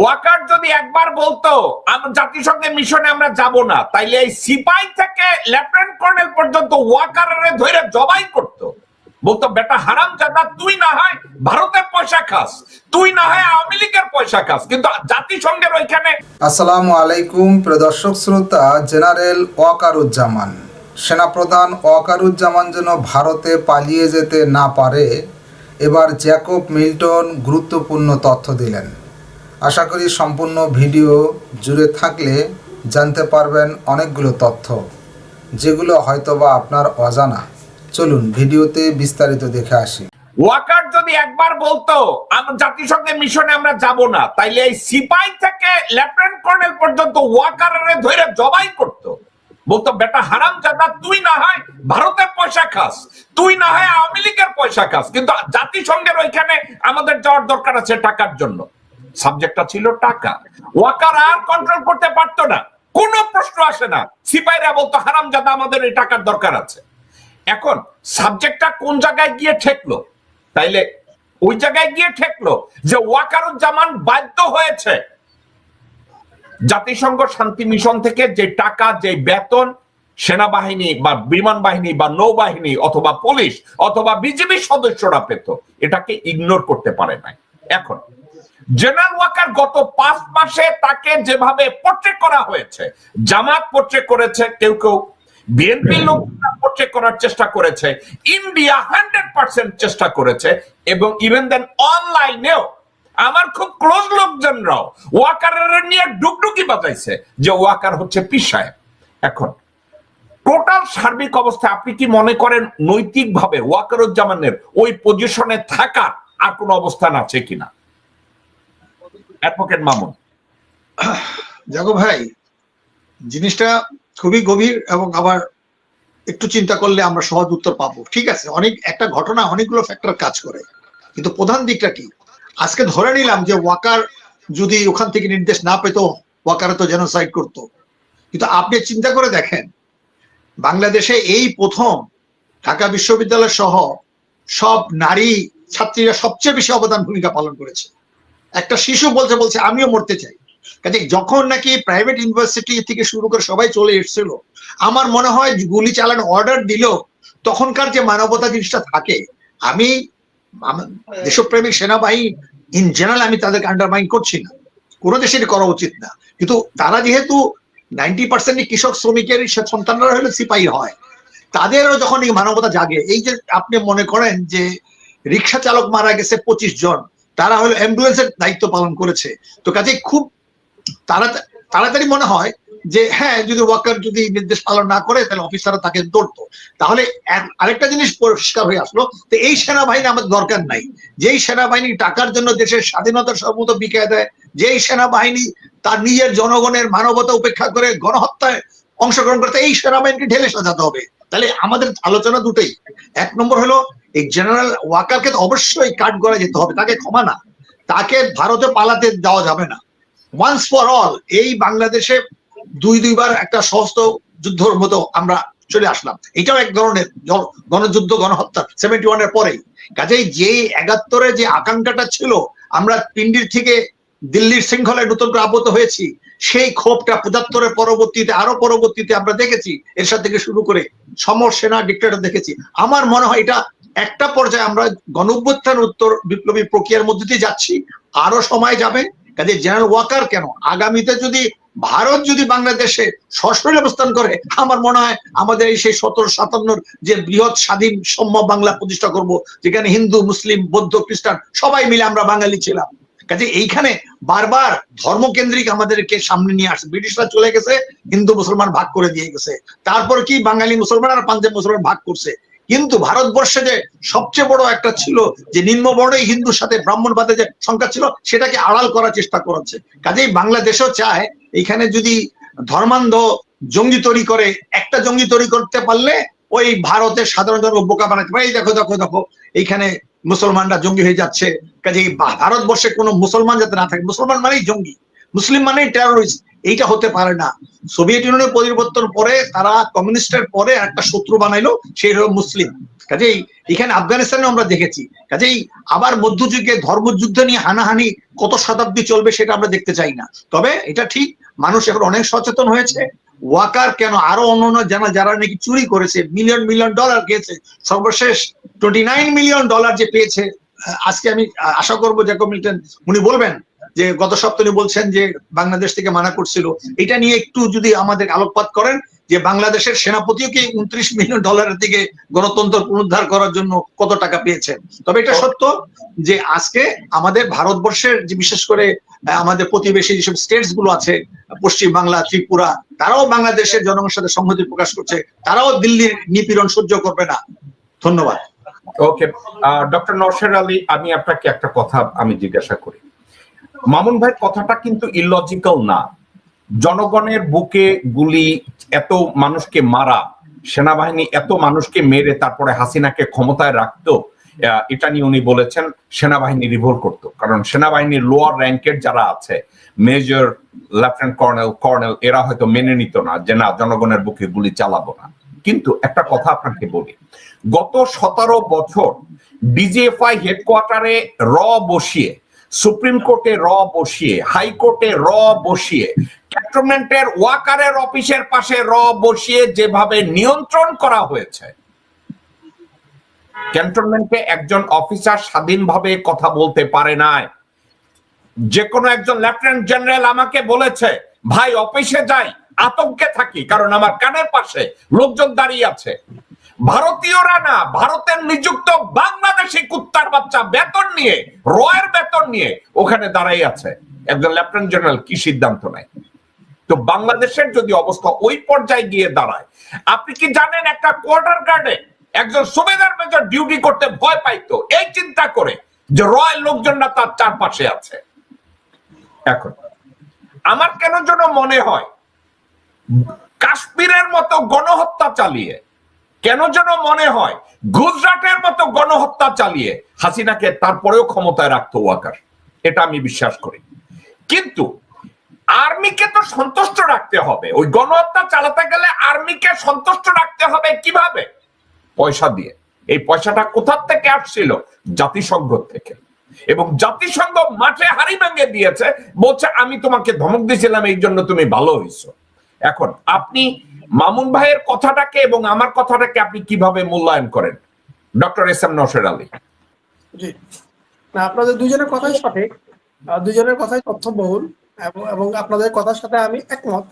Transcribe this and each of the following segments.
ওয়াকার যদি একবার বলতো আমরা জাতিসংঘের মিশনে আমরা যাব না, তাইলে এই সিপাই থেকে লেফটেন্যান্ট কর্নেল পর্যন্ত ওয়াকারে ধরে জবাই করতো। বলতো, বেটা হারাম জাদা, তুই না হয় ভারতের পয়সা খাস, তুই না হয় আওয়ামী লীগের পয়সা খাস। কিন্তু জাতিসংঘের ওইখানে আসসালামু আলাইকুম প্রদর্শক শ্রোতা, জেনারেল ওয়াকারুজ্জামান। সেনাপ্রধান ওয়াকারুজ্জামান যেন ভারতে পালিয়ে যেতে না পারে, এবার জ্যাকব মিল্টন গুরুত্বপূর্ণ তথ্য দিলেন। আশা করি সম্পূর্ণ ভিডিও জুড়ে থাকলে জানতে পারবেন অনেকগুলো তথ্য, যেগুলো হয়তোবা আপনার অজানা। চলুন ভিডিওতে বিস্তারিত দেখে আসি। ওয়াকার যদি একবার বলতো আমরা জাতিসংঘের মিশনে আমরা যাব না, তাইলে এই সিপাই থেকে লেফটেন্যান্ট কর্নেল পর্যন্ত ওয়াকারে ধরে জবাই করতো। বলতো, বেটা হারাম জাদা তুই না হয় ভারতের পয়সা খাস, তুই না হয় আওয়ামী লীগের পয়সা খাস, কিন্তু জাতিসংঘের ওইখানে আমাদের যাওয়ার দরকার আছে টাকার জন্য। সাবজেক্টটা ছিল টাকা। ওয়াকার আর কন্ট্রোল করতে পারতো না। কোনো প্রশ্ন আসে না। সিপাইরা বলতো হারাম জাদা আমাদের এই টাকার দরকার আছে। এখন সাবজেক্টটা কোন জায়গায় গিয়ে ঠেকলো? তাইলে ওই জায়গায় গিয়ে ঠেকলো যে ওয়াকারুজ্জামান বাধ্য হয়েছে জাতিসংঘ শান্তি মিশন থেকে যে টাকা, যে বেতন সেনাবাহিনী বা বিমান বাহিনী বা নৌবাহিনী অথবা পুলিশ অথবা বিজেপি সদস্যরা পেত, এটাকে ইগনোর করতে পারে নাই। এখন জেনারেল ওয়াকার গত পাঁচ মাসে তাকে যেভাবে করা হয়েছে জামাত করেছে কেউ কেউ বিএনপি লোক করার চেষ্টা করেছে ইন্ডিয়া হান্ড্রেড পার্সেন্ট চেষ্টা করেছে এবং ইভেন দেন অনলাইনেও আমার খুব ক্লোজ লোকজনরাও ওয়াকারের নিয়ে ডুকডুকি বাজাইছে যে ওয়াকার হচ্ছে পিসায় এখন টোটাল সার্বিক অবস্থা আপনি কি মনে করেন নৈতিকভাবে ওয়াকারুজ্জামানের ওই পজিশনে থাকার আর কোনো অবস্থান আছে কিনা? অ্যাডভোকেট মামুন জাগো ভাই, জিনিসটা খুবই গভীর এবং আবার একটু চিন্তা করলে আমরা সহজ উত্তর পাবো। ঠিক আছে, অনেক, একটা ঘটনা অনেকগুলো ফ্যাক্টর কাজ করে। কিন্তু প্রধান দিকটা কি? আজকে ধরে নিলাম যে ওয়াকার যদি ওখান থেকে নির্দেশ না পেত ওয়াকারে তো জেনোসাইড করতো। কিন্তু আপনি চিন্তা করে দেখেন, বাংলাদেশে এই প্রথম ঢাকা বিশ্ববিদ্যালয় সহ সব নারী ছাত্রীরা সবচেয়ে বেশি অবদান ভূমিকা পালন করেছে। একটা শিশু বলছে বলছে, আমিও মরতে চাই। কাজে যখন নাকি প্রাইভেট ইউনিভার্সিটি থেকে শুরু করে সবাই চলে এসেছিল, আমার মনে হয় গুলি চালানো অর্ডার দিল, তখনকার যে মানবতা জিনিসটা থাকে, আমি দেশপ্রেমিক সেনাবাহিনী ইন জেনারেল আমি তাদেরকে আন্ডারমাইন করছি না। কোনো দেশেরই করা উচিত না। কিন্তু তারা যেহেতু নাইনটি পার্সেন্ট কৃষক শ্রমিকের সন্তানরা হলে সিপাহী হয়, তাদেরও যখন এই মানবতা জাগে, এই যে আপনি মনে করেন যে রিক্সা চালক মারা গেছে পঁচিশ জন তারা হলো অ্যাম্বুলেন্সের দায়িত্ব পালন করেছে। তো কাজে খুব তাড়া তাড়াতাড়ি মনে হয় যে হ্যাঁ যদি ওয়াকার যদি নির্দেশ পালন না করে, তাহলে অফিসাররা তাকে ধরতো। তাহলে আরেকটা জিনিস পরিষ্কার হয়ে আসলো তো এই সেনাবাহিনী আমাদের দরকার নাই। যেই সেনাবাহিনী টাকার জন্য দেশের স্বাধীনতা সর্বত বিকায় দেয়, যেই সেনাবাহিনী তার নিজের জনগণের মানবতা উপেক্ষা করে গণহত্যায় অংশগ্রহণ করতে এই সেনাবাহিনীকে ঢেলে সাজাতে হবে। তাহলে আমাদের আলোচনা দুটোই। এক নম্বর হলো এই জেনারেল ওয়াকারকে তো অবশ্যই কাট করা যেতে হবে, তাকে ক্ষমা না। তাকে ভারতে পালাতে দেওয়া যাবে না। ওয়ান্স ফর অল এই বাংলাদেশে দুই দুইবার একটা সহস্ত যুদ্ধর মতো আমরা চলে আসলাম। এটাও এক ধরনের গণযুদ্ধ, গণহত্যা সেভেন্টি ওয়ানের পরেই। কাজেই যে একাত্তরে যে আকাঙ্ক্ষাটা ছিল, আমরা পিন্ডির থেকে দিল্লির শৃঙ্খলায় নতুন করে আবদ্ধ হয়েছি। সেই ক্ষোভটা পঁচাত্তরের পরবর্তীতে, আরও পরবর্তীতে আমরা দেখেছি, এরশাদ থেকে শুরু করে সমর সেনা ডিক্টেটর দেখেছি। আমার মনে হয় এটা একটা পর্যায়ে আমরা গণঅভ্যুত্থান উত্তর বিপ্লবী প্রক্রিয়ার মধ্যে দিয়ে যাচ্ছি, আরও সময় যাবে। কাজে জেনারেল ওয়াকার কেন? আগামীতে যদি ভারত যদি বাংলাদেশে সশরীর অবস্থান করে, আমার মনে হয় আমাদের এই সেই সতেরো সাতান্নর যে বৃহৎ স্বাধীন সম্য বাংলা প্রতিষ্ঠা করব, যেখানে হিন্দু, মুসলিম, বৌদ্ধ, খ্রিস্টান, সবাই মিলে আমরা বাঙালি ছিলাম। কাজে এইখানে বারবার ধর্মকেন্দ্রিক আমাদেরকে সামনে নিয়ে আসছে ব্রিটিশরা চলে গেছে, হিন্দু, মুসলমান ভাগ করে দিয়ে গেছে। তারপর কি বাঙালি মুসলমান আর পাঞ্জাব মুসলমান ভাগ করছে? কিন্তু ভারতবর্ষে যে সবচেয়ে বড় একটা ছিল, যে নিম্নবর্ণই হিন্দুর সাথে ব্রাহ্মণবাদের যে সংখ্যা ছিল, সেটাকে আড়াল করার চেষ্টা করেছে। কাজেই বাংলাদেশও চায় এখানে যদি ধর্মান্ধ জঙ্গি তৈরি করে, একটা জঙ্গি তৈরি করতে পারলে ওই ভারতের সাধারণ জন বোকা বানাতে পারে। এই দেখো দেখো দেখো, এইখানে মুসলমানরা জঙ্গি হয়ে যাচ্ছে। কাজে ভারতবর্ষে কোনো মুসলমান যাতে না থাকে, মুসলমান মানেই জঙ্গি, মুসলিম মানেই টেরোরিস্ট এইটা হতে পারে না। সোভিয়েত ইউনিয়নের পরিবর্তন পরে তারা কমিউনিস্টের পরে একটা শত্রু বানাইলো সেই হলো মুসলিম। কাজেই এখানে আফগানিস্তানে আমরা দেখেছি। কাজেই আবার মধ্যযুগে ধর্মযুদ্ধ নিয়ে হানাহানি কত শতাব্দী চলবে সেটা আমরা দেখতে চাই না। তবে এটা ঠিক, মানুষ এখন অনেক সচেতন হয়েছে। ওয়াকার কেন? আরও অন্যান্য যারা যারা নাকি চুরি করেছে মিলিয়ন মিলিয়ন ডলার খেয়েছে, সর্বশেষ টোয়েন্টি নাইন মিলিয়ন ডলার যে পেয়েছে আজকে আমি আশা করব জ্যাকব মিল্টন উনি বলবেন যে গত সপ্তাহে বলছেন যে বাংলাদেশ থেকে মানা করছিল। এটা নিয়ে একটু যদি আমাদের আলোকপাত করেন যে বাংলাদেশের সেনাপতিও কি উনত্রিশ মিলিয়ন ডলারের দিকে গণতন্ত্র পুনরুদ্ধার করার জন্য কত টাকা পেয়েছেন তবে এটা সত্য যে আজকে আমাদের ভারতবর্ষের যে বিশেষ করে আমাদের প্রতিবেশী যেসব স্টেটসগুলো আছে, পশ্চিম বাংলা, ত্রিপুরা, তারাও বাংলাদেশের জনগণের সাথে সংহতি প্রকাশ করছে, তারাও দিল্লির নিপীড়ন সহ্য করবে না। ধন্যবাদ। ওকে ডক্টর নরসের আলী, আমি আপনাকে একটা কথা আমি জিজ্ঞাসা করি। মামুন ভাই, কথাটা কিন্তু ইলজিক্যাল না। জনগণের বুকে গুলি, এত মানুষকে মারা, সেনাবাহিনী এত মানুষকে মেরে, তারপরে হাসিনাকে ক্ষমতায় রাখতো এটা নিয়ে উনি বলেছেন, সেনাবাহিনী রিভোল্ট করতো। কারণ সেনাবাহিনীর লোয়ার র্যাঙ্কের যারা আছে মেজর লেফটেন্যান্ট কর্নেল কর্নেল এরা হয়তো মেনে নিত না যে, না, জনগণের বুকে গুলি চালাবো না। কিন্তু একটা কথা আপনাকে বলি, গত সতেরো বছর ডিজিএফআই হেডকোয়ার্টারে র বসিয়ে সুপ্রিম কোর্টে র বসিয়ে হাইকোর্টে র বসিয়ে ক্যান্টনমেন্টের ওয়াকারের অফিসের পাশে র বসিয়ে যেভাবে নিয়ন্ত্রণ করা হয়েছে ক্যান্টনমেন্টে একজন অফিসার স্বাধীনভাবে কথা বলতে পারে নাই। যে কোনো একজন লেফটেন্যান্ট জেনারেল আমাকে বলেছে, ভাই, অফিসে যাই, আতঙ্কে থাকি, কারণ আমার কানের পাশে লোকজন দাঁড়িয়ে আছে। ভারতীয়রা না, ভারতের নিযুক্ত বাংলাদেশি কুত্তার বাচ্চা বেতন নিয়ে, রয়ের বেতন নিয়ে ওখানে দাঁড়াই আছে। একজন লেফটেন্যান্ট জেনারেল কি সিদ্ধান্ত নেয়? তো বাংলাদেশের যদি অবস্থা ওই পর্যায়ে গিয়ে দাঁড়ায়, আপনি কি জানেন একটা কোয়ার্টার গার্ডে একজন সুবেদার মেজর ডিউটি করতে ভয় পাইতো। এই চিন্তা করে যে রয়্যাল লোকজনরা তার চারপাশে আছে। এখন, আমার কেন যেন মনে হয়, কাশ্মীরের মতো গণহত্যা চালিয়ে, কেন যেন মনে হয়, গুজরাটের মতো গণহত্যা চালিয়ে হাসিনাকে তারপরেও ক্ষমতায় রাখতো ওয়াকার। এটা আমি বিশ্বাস করি। কিন্তু আর্মিকে তো সন্তুষ্ট রাখতে হবে। ওই গণহত্যা চালাতে গেলে আর্মিকে সন্তুষ্ট রাখতে হবে কীভাবে? পয়সা দিয়ে। এই পয়সাটা কোথার থেকে আসছিল? জাতিসংঘ থেকে। এবং জাতিসংঘ মাঠে হাড়ি ভেঙে দিয়েছে, বলছে, আমি তোমাকে ধমক দিয়েছিলাম, এই জন্য তুমি ভালো হয়েছো। এখন আপনি মামুন ভাইয়ের কথাটাকে এবং আমার কথাটাকে আপনি কীভাবে মূল্যায়ন করেন? Doctor S M Naser Ali. আপনাদের দুজনের কথাই সঠিক। দুজনের কথাই তথ্যবহুল এবং এবং আপনাদের কথার সাথে আমি একমত।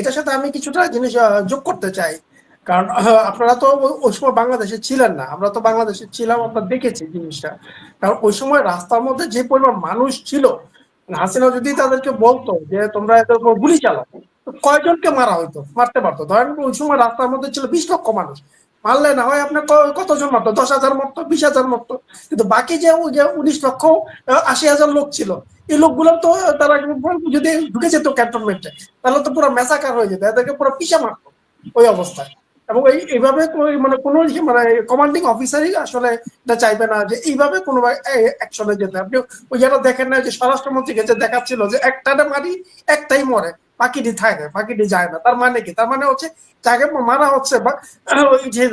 এটার সাথে আমি কিছুটা জিনিস যোগ করতে চাই। কারণ আপনারা তো ওই- সময় বাংলাদেশে ছিলেন না। আমরা তো বাংলাদেশে ছিলাম, আমরা দেখেছি জিনিসটা। কারণ ওই সময় রাস্তার মধ্যে যে পরিমাণ মানুষ ছিল হাসিনা যদি তাদেরকে বলতো যে তোমরা এদের উপর গুলি চালাও কয়জনকে মারা হইতো? মারতে পারতো। ধরেন ওই সময় রাস্তার মধ্যে ছিল বিশ লক্ষ মানুষ। মারলে না হয় আপনার কতজন মারতো? দশ হাজার মারতো, বিশ হাজার মারতো। কিন্তু বাকি যে উনিশ লক্ষ আশি হাজার লোক ছিল, এই লোকগুলো তো তারা যদি ঢুকে যেত ক্যান্টনমেন্টে, তাহলে তো পুরো মেসাকার হয়ে যেত। এদেরকে পুরো পিছা মারতো ওই অবস্থায়। এবং এই, এইভাবে মানে কোনো মানে কমান্ডিং অফিসারই আসলে এটা চাইবে না যে এইভাবে কোনো অ্যাকশনে যেতে। আপনি ওই যেটা দেখেন না, যে স্বরাষ্ট্রমন্ত্রী গেছে দেখাচ্ছিল যে একটাতে মারি, একটাই মরে বাকিটি থাকে বাকিটি যায় না। তার মানে কি? তার মানে হচ্ছে, যাকে মারা হচ্ছে বা যে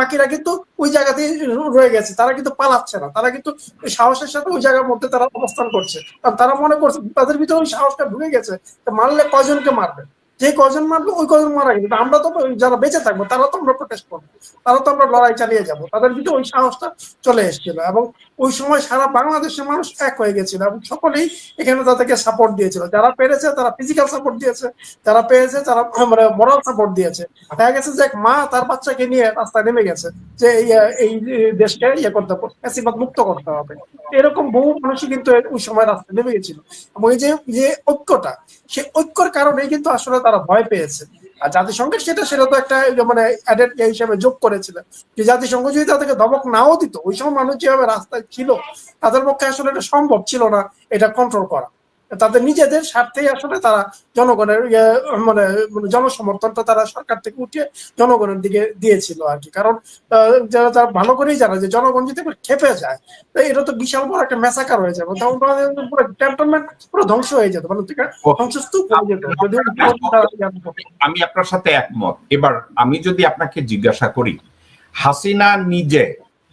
বাকিরা কিন্তু ওই জায়গাতেই রয়ে গেছে। তারা কিন্তু পালাচ্ছে না। তারা কিন্তু সাহসের সাথে ওই জায়গার মধ্যে তারা অবস্থান করছে। কারণ তারা মনে করছে, তাদের ভিতরে ওই সাহসটা ঢুকে গেছে মারলে কজনকে মারবে? যে কজন মারবে, ওই কজন মারা কিন্তু আমরা তো যারা বেঁচে থাকব, তারা তো আমরা প্রোটেস্ট করব। তারা তো আমরা লড়াই চালিয়ে যাব। তাদের ভিতরে ওই সাহসটা চলে এসেছিল। এবং ওই সময় সারা বাংলাদেশের মানুষ এক হয়ে গেছিল এবং সকলেই এখানে তাদেরকে সাপোর্ট দিয়েছিল। যারা পেরেছে তারা ফিজিক্যাল সাপোর্ট দিয়েছে, যারা পেয়েছে তারা মানে মরাল সাপোর্ট দিয়েছে। দেখা গেছে যে মা তার বাচ্চাকে নিয়ে রাস্তায় নেমে গেছে, যে এই দেশকে ইয়ে করতে হবে মুক্ত করতে হবে। এরকম বহু মানুষই কিন্তু ওই সময় রাস্তায় নেমে গেছিল। এবং এই যে যে ঐক্যটা, সেই ঐক্যর কারণেই কিন্তু আসলে তারা ভয় পেয়েছে। আর জাতিসংঘের সেটা সেটা তো একটা মানে অ্যাডেড হিসেবে যোগ করেছিল যে জাতিসংঘ যদি তাদেরকে ধমক নাও দিত, ওই সময় মানুষ যেভাবে রাস্তায় ছিল, তাদের পক্ষে আসলে এটা সম্ভব ছিল না এটা কন্ট্রোল করা। তাদের নিজেদের স্বার্থেই আসলে তারা জনগণের ইয়ে, মানে মানে জনসমর্থনটা তারা সরকার থেকে উঠিয়ে জনগণের দিকে দিয়েছিল আর কি। কারণ যারা তারা ভালো করেই জানে যে জনগণ যদি খেপে যায় তো এটা তো বিশাল বড় একটা মেসাকার হয়ে যাবে। তখন পুরো ক্যান্টনমেন্ট পুরো ধ্বংস হয়ে যেত মানে ধ্বংসস্তূপ হয়ে যেত। আমি আপনার সাথে একমত। এবার আমি যদি আপনাকে জিজ্ঞাসা করি হাসিনা নিজে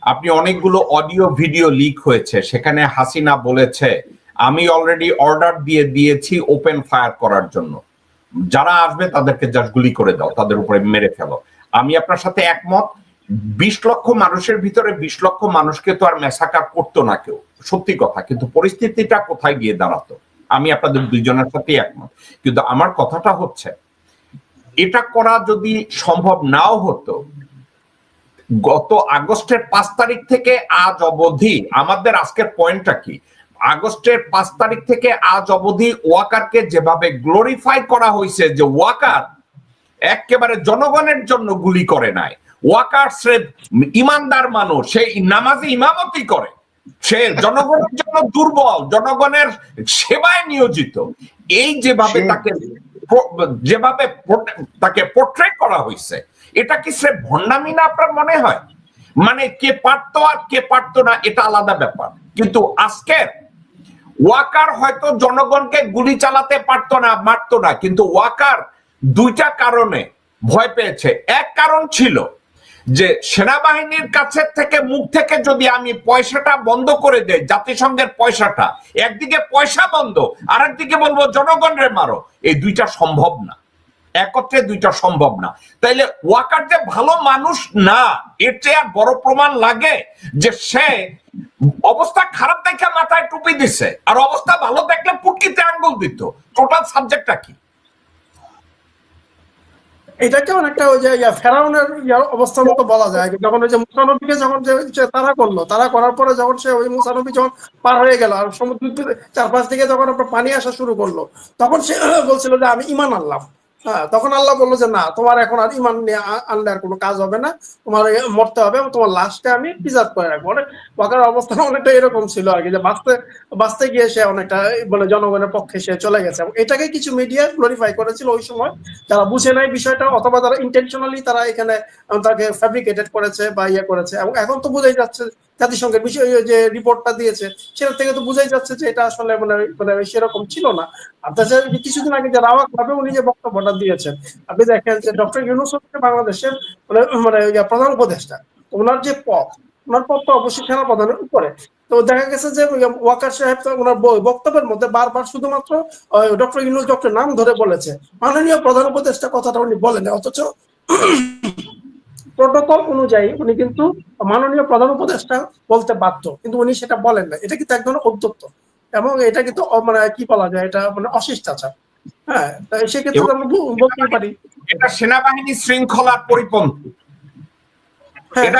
আপনি অনেকগুলো অডিও ভিডিও লিক হয়েছে সেখানে হাসিনা বলেছে আমি অলরেডি অর্ডার দিয়ে দিয়েছি ওপেন ফায়ার করার জন্য। যারা আসবে তাদেরকে জাস্ট গুলি করে দাও, তাদের উপরে মেরে ফেলো। আমি আপনার সাথে একমত, বিশ লক্ষ মানুষের ভিতরে বিশ লক্ষ মানুষকে তো আর মেসাকার করতো না কেউ, সত্যি কথা। কিন্তু পরিস্থিতিটা কোথায় গিয়ে দাঁড়াতো? আমি আপনাদের দুইজনের সাথে একমত। কিন্তু আমার কথাটা হচ্ছে, এটা করা যদি সম্ভব নাও হতো, গত আগস্টের পাঁচ তারিখ থেকে আজ অবধি আমাদের আজকের পয়েন্টটা কি? আগস্টের পাঁচ তারিখ থেকে আজ অবধি ওয়াকারকে যেভাবে গ্লোরিফাই করা হয়েছে যে ওয়াকার একেবারে জনগণের জন্য গুলি করে নাই। ওয়াকার সে ইমানদার মানুষ সে নামাজে ইমামতি করে। সে জনগণের জন্য দুর্বল জনগণের সেবায় নিয়োজিত। এই যেভাবে তাকে যেভাবে তাকে পোর্ট্রেট করা হয়েছে এটা কি সে ভণ্ডামি না আপনার মনে হয়? মানে কে পারতো আর কে পারতো না এটা আলাদা ব্যাপার। কিন্তু আজকের ওয়াকার হয়তো জনগণকে গুলি চালাতে পারতো না, মারতো না, কিন্তু ওয়াকার দুইটা কারণে ভয় পেয়েছে। এক কারণ ছিল যে সেনাবাহিনীর কাছে থেকে মুখ থেকে যদি আমি পয়সাটা বন্ধ করে দেই, জাতিসংঘের পয়সাটা, একদিকে পয়সা বন্ধ আর একদিকে বলব জনগণরে মারো, এই দুইটা সম্ভব না। একত্রে দুইটা সম্ভব না। তাইলে ওয়াকার যে ভালো মানুষ না, এর চেয়ে আর বড় প্রমাণ লাগে যে সে অবস্থা খারাপ দেখে মাথায় টুপি দিছে। আর অবস্থা ভালো দেখলে পুটকিতে আঙ্গুল দিত। টোটাল সাবজেক্টটা কি? ওই যে ফেরাউনের অবস্থার মতো বলা যায়। যখন ওই যে মুসানবীকে যখন যে তারা করল তারা করার পরে যখন সে ওই মুসানবী যখন পার হয়ে গেল, আর চারপাশ থেকে যখন পানি আসা শুরু করল, তখন সে বলছিল যে, আমি ইমান আনলাম। হ্যাঁ তখন আল্লাহ বলল যে, না, তোমার এখন আর ইমান নিয়ে আনলে আর কোনো কাজ হবে না। তোমার মরতে হবে তোমার লাশটা আমি প্রিজার্ভ করে রাখব। অনেক অবস্থা অনেকটা এরকম ছিল আর কি যে বাঁচতে বাঁচতে গিয়ে সে অনেকটা মানে জনগণের পক্ষে সে চলে গেছে। এবং এটাকে কিছু মিডিয়া গ্লোরিফাই করেছিল ওই সময়। যারা বুঝে নাই বিষয়টা, অথবা তারা ইন্টেনশনালি তারা এখানে, তাকে ফ্যাব্রিকেটেড করেছে বা ইয়ে করেছে। এবং এখন তো বোঝাই যাচ্ছে জাতিসংঘের বিষয় যে রিপোর্টটা দিয়েছে সেটা থেকে তো বোঝাই যাচ্ছে যে এটা আসলে মানে মানে সেরকম ছিল না। আর তাছাড়া কিছুদিন আগে যে রাওয়াক ভাবে উনি যে বক্তব্যটা দিয়েছেন, আপনি দেখেন যে ডক্টর ইউনুস হচ্ছে বাংলাদেশের মানে মানে প্রধান উপদেষ্টা। ওনার যে পথ ওনার পদ তো অবশ্যই সেনা প্রধানের উপরে। তো দেখা গেছে যে ওয়াকার সাহেব ওনার বক্তব্যের মধ্যে বারবার শুধুমাত্র ডক্টর ইউনুস ডক্টর নাম ধরে বলেছে। মাননীয় প্রধান উপদেষ্টা কথাটা উনি বলেন, অথচ প্রোটোকল অনুযায়ী উনি কিন্তু মাননীয় প্রধান উপদেষ্টা বলতে বাধ্য কিন্তু উনি সেটা বলেন না। এটা কিন্তু এক ধরনের উদ্যোক্ত এবং এটা কিন্তু মানে কি বলা যায় এটা মানে অশিষ্টাচার হ্যাঁ সেক্ষেত্রে আমরা বল- পারি। এটা সেনাবাহিনী শৃঙ্খলার পরিপন্থী। হ্যাঁ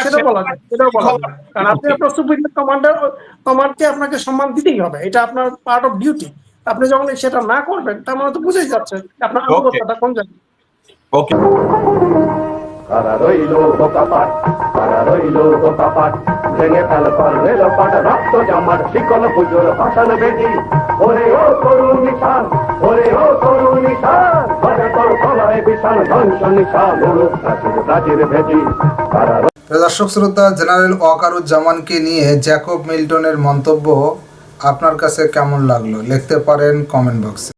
আপনাকে সম্মান দিতেই হবে। এটা আপনার পার্ট অফ ডিউটি আপনি যখন সেটা না করবেন তার মানে তো বুঝেই যাচ্ছে আপনার. আনুগত্যটা কোন জায়গায়। ওকে দর্শক শ্রোতা, জেনারেল ওয়াকারুজ্জামানকে নিয়ে জ্যাকব মিল্টনের মন্তব্য আপনার কাছে কেমন লাগল? লিখতে পারেন কমেন্ট বক্সে।